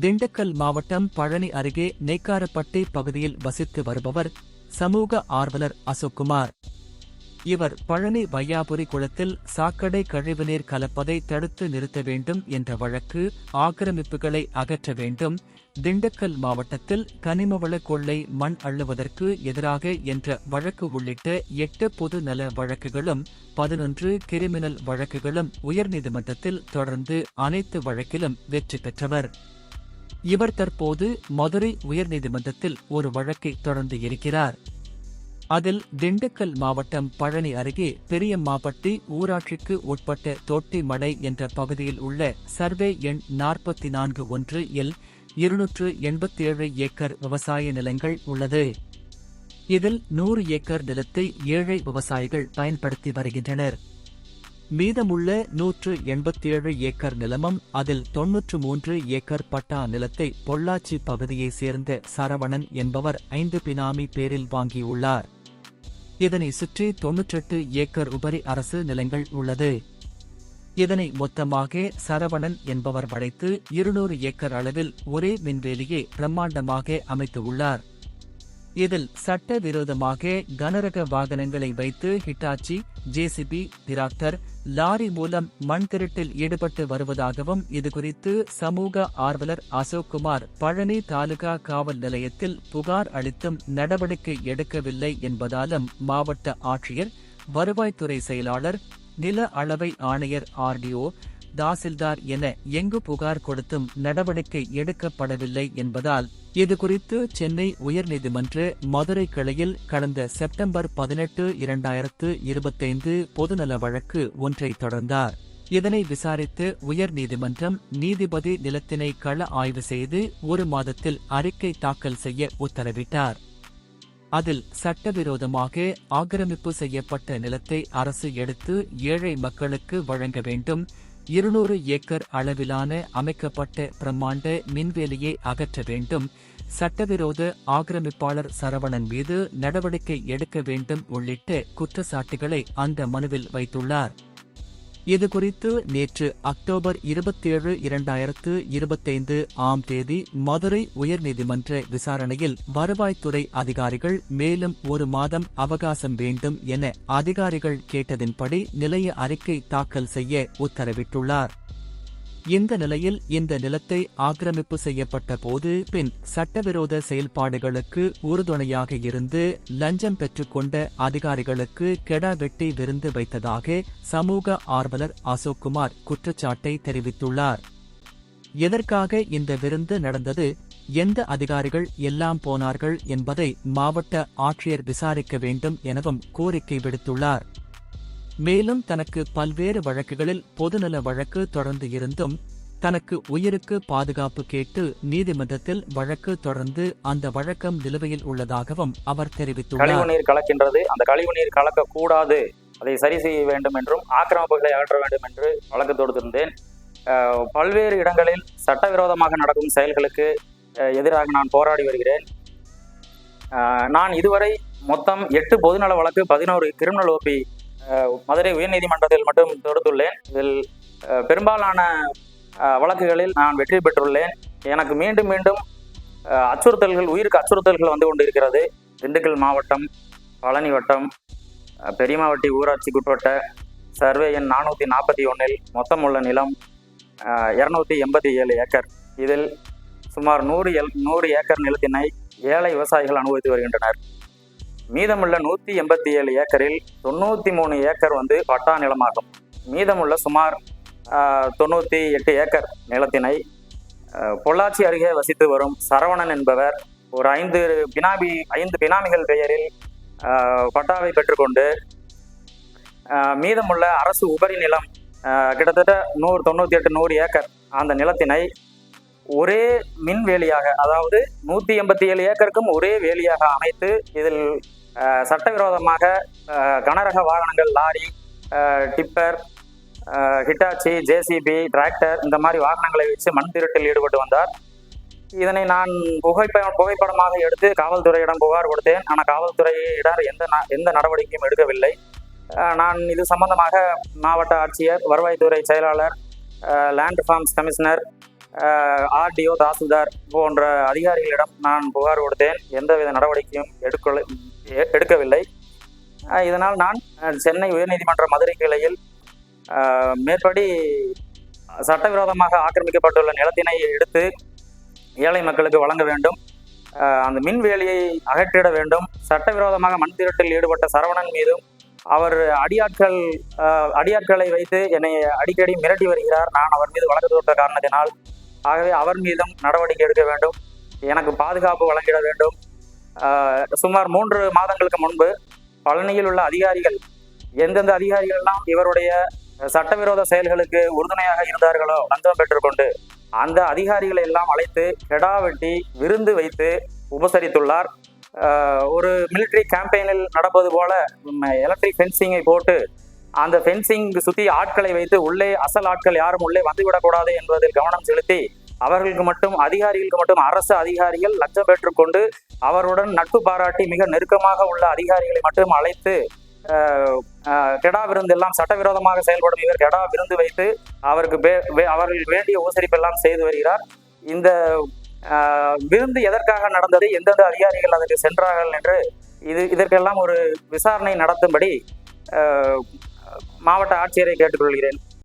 திண்டுக்கல் மாவட்டம் பழனி அருகே நெய்க்காரப்பட்டி பகுதியில் வசித்து வருபவர் சமூக ஆர்வலர் அசோக்குமார். இவர் பழனி வையாபுரி குளத்தில் சாக்கடை கழிவுநீர் கலப்பதை தடுத்து நிறுத்த வேண்டும் என்ற வழக்கு ஆக்கிரமிப்புகளை அகற்ற வேண்டும் திண்டுக்கல் மாவட்டத்தில் கனிமவள கொள்ளை மண் அள்ளுவதற்கு எதிராக என்ற வழக்கு உள்ளிட்ட எட்டு பொது நல வழக்குகளும் பதினொன்று கிரிமினல் வழக்குகளும் உயர்நீதிமன்றத்தில் தொடர்ந்து அனைத்து வழக்கிலும் வெற்றி பெற்றவர். இவர் தற்போது மதுரை உயர்நீதிமன்றத்தில் ஒரு வழக்கை தொடர்ந்து இருக்கிறார். அதில் திண்டுக்கல் மாவட்டம் பழனி அருகே பெரியம்மாப்பட்டி ஊராட்சிக்கு உட்பட்ட தொட்டிமடை என்ற பகுதியில் உள்ள சர்வே எண் நாற்பத்தி நான்கு ஒன்று இல் இருநூற்று எண்பத்தி ஏழு ஏக்கர் விவசாய நிலங்கள் உள்ளது. இதில் நூறு ஏக்கர் நிலத்தை ஏழை விவசாயிகள் பயன்படுத்தி வருகின்றனர். மீதமுள்ள நூற்று எண்பத்தேழு ஏக்கர் நிலமும் அதில் தொன்னூற்று மூன்று ஏக்கர் பட்டா நிலத்தை பொள்ளாச்சி பகுதியைச் சேர்ந்த சரவணன் என்பவர் ஐந்து பினாமி பேரில் வாங்கியுள்ளார். இதனை சுற்றி தொன்னூற்றெட்டு ஏக்கர் உபரி அரசு நிலங்கள் உள்ளது. இதனை மொத்தமாக சரவணன் என்பவர் படைத்து இருநூறு ஏக்கர் அளவில் ஒரே மின்வேலியை பிரம்மாண்டமாக அமைத்துள்ளார். இதில் சட்டவிரோதமாக கனரக வாகனங்களை வைத்து ஹிட்டாச்சி ஜேசிபி டிராக்டர் லாரி மூலம் மண் திருட்டில் ஈடுபட்டு வருவதாகவும் இதுகுறித்து சமூக ஆர்வலர் அசோக்குமார் பழனி தாலுகா காவல் நிலையத்தில் புகார் அளித்தும் நடவடிக்கை எடுக்கவில்லை என்பதாலும் மாவட்ட ஆட்சியர் வருவாய்த்துறை செயலாளர் நில அளவை ஆணையர் ஆர்டிஓ தாசில்தார் என எங்கு புகார் கொடுத்தும் நடவடிக்கை எடுக்கப்படவில்லை என்பதால் இதுகுறித்து சென்னை உயர்நீதிமன்ற மதுரை கிளையில் கடந்த செப்டம்பர் பதினெட்டு இரண்டாயிரத்து இருபத்தைந்து பொதுநல வழக்கு ஒன்றை தொடர்ந்தார். இதனை விசாரித்து உயர்நீதிமன்றம் நீதிபதி நிலத்தினை கள ஆய்வு செய்து ஒரு மாதத்தில் அறிக்கை தாக்கல் செய்ய உத்தரவிட்டார். அதில் சட்டவிரோதமாக ஆக்கிரமிப்பு செய்யப்பட்ட நிலத்தை அரசு எடுத்து ஏழை மக்களுக்கு வழங்க வேண்டும் இருநூறு ஏக்கர் அளவிலான அமைக்கப்பட்ட பிரம்மாண்ட மின்வேலியை அகற்ற வேண்டும். சட்டவிரோத ஆக்கிரமிப்பாளர் சரவணன் மீது நடவடிக்கை எடுக்க வேண்டும் உள்ளிட்ட குற்றச்சாட்டுகளை அந்த மனுவில் வைத்துள்ளார். இதுகுறித்து நேற்று அக்டோபர் இருபத்தேழு இரண்டாயிரத்து இருபத்தைந்து ஆம் தேதி மதுரை உயர்நீதிமன்ற விசாரணையில் வருவாய்த்துறை அதிகாரிகள் மேலும் ஒரு மாதம் அவகாசம் வேண்டும் என அதிகாரிகள் கேட்டதின்படி நிலைய அறிக்கை தாக்கல் செய்ய உத்தரவிட்டுள்ளார். இந்த நிலையில் இந்த நிலத்தை ஆக்கிரமிப்பு செய்யப்பட்ட போது பின் சட்டவிரோத செயல்பாடுகளுக்கு உறுதுணையாக இருந்து லஞ்சம் பெற்றுக்கொண்ட அதிகாரிகளுக்கு கெடா வெட்டி விருந்து வைத்ததாக சமூக ஆர்வலர் அசோக்குமார் குற்றச்சாட்டை தெரிவித்துள்ளார். எதற்காக இந்த விருந்து நடந்தது? எந்த அதிகாரிகள் எல்லாம் போனார்கள் என்பதை மாவட்ட ஆட்சியர் விசாரிக்க வேண்டும் எனவும் கோரிக்கை விடுத்துள்ளார். மேலும் தனக்கு பல்வேறு வழக்குகளில் பொதுநல வழக்கு தொடர்ந்து இருந்தும் தனக்கு உயிருக்கு பாதுகாப்பு கேட்டு நீதிமன்றத்தில் வழக்கு தொடர்ந்து அந்த வழக்கம் நிலுவையில் உள்ளதாகவும் அவர் தெரிவித்துள்ளார். கழிவு நீர் கலக்கின்றது. அந்த கழிவு நீர் கலக்க கூடாது அதை சரி செய்ய வேண்டும் என்றும் ஆக்கிரமிப்புகளை அகற்ற வேண்டும் என்று வழக்கு தொடுத்திருந்தேன். பல்வேறு இடங்களில் சட்டவிரோதமாக நடக்கும் செயல்களுக்கு எதிராக நான் போராடி வருகிறேன். நான் இதுவரை மொத்தம் எட்டு பொதுநல வழக்கு பதினோரு கிரிமினல் ஓபி மதுரை உயர்நீதிமன்றத்தில் மட்டும் தொடுத்துள்ளேன். இதில் பெரும்பாலான வழக்குகளில் நான் வெற்றி பெற்றுள்ளேன். எனக்கு மீண்டும் மீண்டும் அச்சுறுத்தல்கள் உயிருக்கு அச்சுறுத்தல்கள் வந்து கொண்டிருக்கிறது. திண்டுக்கல் மாவட்டம் பழனி வட்டம் பெரியமாவட்டி ஊராட்சிக்குட்பட்ட சர்வே எண் நானூற்றி நாற்பத்தி ஒன்றில் மொத்தம் உள்ள நிலம் இரநூத்தி எண்பத்தி ஏழு ஏக்கர். இதில் சுமார் நூறு எல் நூறு ஏக்கர் நிலத்தினை ஏழை விவசாயிகள் அனுபவித்து வருகின்றனர். மீதமுள்ள நூற்றி எண்பத்தி ஏழு ஏக்கரில் தொண்ணூற்றி மூணு ஏக்கர் வந்து பட்டா நிலமாகும். மீதமுள்ள சுமார் தொண்ணூற்றி எட்டு ஏக்கர் நிலத்தினை பொள்ளாச்சி அருகே வசித்து வரும் சரவணன் என்பவர் ஒரு ஐந்து பினாமி ஐந்து பினாமிகள் பெயரில் பட்டாவை பெற்றுக்கொண்டு மீதமுள்ள அரசு உபரி நிலம் கிட்டத்தட்ட நூறு தொண்ணூற்றி எட்டு நூறு ஏக்கர் அந்த நிலத்தினை ஒரே மின் வேலியாக அதாவது நூற்றி எண்பத்தி ஏழு ஏக்கருக்கும் ஒரே வேலியாக அமைத்து இதில் சட்டவிரோதமாக கனரக வாகனங்கள் lorry tipper Hitachi JCB tractor இந்த மாதிரி வாகனங்களை வச்சு மண் திருட்டில் ஈடுபட்டு வந்தார். இதனை நான் புகைப்ப புகைப்படமாக எடுத்து காவல்துறையிடம் புகார் கொடுத்தேன். ஆனால் காவல்துறையினர் எந்த ந- எந்த நடவடிக்கையும் எடுக்கவில்லை. நான் இது சம்பந்தமாக மாவட்ட ஆட்சியர் வருவாய்த்துறை செயலாளர் land forms commissioner RDO tahsildar போன்ற அதிகாரிகளிடம் நான் புகார் கொடுத்தேன். எந்தவித நடவடிக்கையும் எடுக்கல எ- எடுக்கவில்லை. இதனால் நான் சென்னை உயர்நீதிமன்ற மதுரை கிளையில் மேற்படி சட்டவிரோதமாக ஆக்கிரமிக்கப்பட்டுள்ள நிலத்தினை எடுத்து ஏழை மக்களுக்கு வழங்க வேண்டும். அந்த மின் வேலியை அகற்றிட வேண்டும். சட்டவிரோதமாக மண் திருட்டில் ஈடுபட்ட சரவணன் மீதும் அவர் அடியாட்கள் அடியாட்களை வைத்து என்னை அடிக்கடி மிரட்டி வருகிறார். நான் அவர் மீது வழக்கு தொட்ட காரணத்தினால் ஆகவே அவர் மீதும் நடவடிக்கை எடுக்க வேண்டும். எனக்கு பாதுகாப்பு வழங்கிட வேண்டும். சுமார் மூன்று மாதங்களுக்கு முன்பு பழனியில் உள்ள அதிகாரிகள் எந்தெந்த அதிகாரிகள்லாம் இவருடைய சட்டவிரோத செயல்களுக்கு உறுதுணையாக இருந்தார்களோ லஞ்சம் பெற்றுக்கொண்டு அந்த அதிகாரிகளை எல்லாம் அழைத்து கெடா வெட்டி விருந்து வைத்து உபசரித்துள்ளார். ஒரு மிலிட்டரி கேம்பெயினில் நடப்பது போல எலக்ட்ரிக் ஃபென்சிங்கை போட்டு அந்த ஃபென்சிங் சுற்றி ஆட்களை வைத்து உள்ளே அசல் ஆட்கள் யாரும் உள்ளே வந்துவிடக்கூடாது என்பதில் கவனம் செலுத்தி அவர்களுக்கு மட்டும் அதிகாரிகளுக்கு மட்டும் அரசு அதிகாரிகள் லஞ்சம் பெற்றுக்கொண்டு அவருடன் நட்பு பாராட்டி மிக நெருக்கமாக உள்ள அதிகாரிகளை மட்டும் அழைத்து கெடா விருந்து எல்லாம் சட்டவிரோதமாக செயல்படும் இவர் கெடா விருந்து வைத்து அவருக்கு வே- வே- அவர்கள் வேண்டிய உபசரிப்பெல்லாம் செய்து வருகிறார். இந்த விருந்து எதற்காக நடந்தது எந்தெந்த அதிகாரிகள் அதற்கு சென்றார்கள் என்று இது இதற்கெல்லாம் ஒரு விசாரணை நடத்தும்படி மாவட்ட ஆட்சியரை கேட்டுக்கொள்கிறேன்.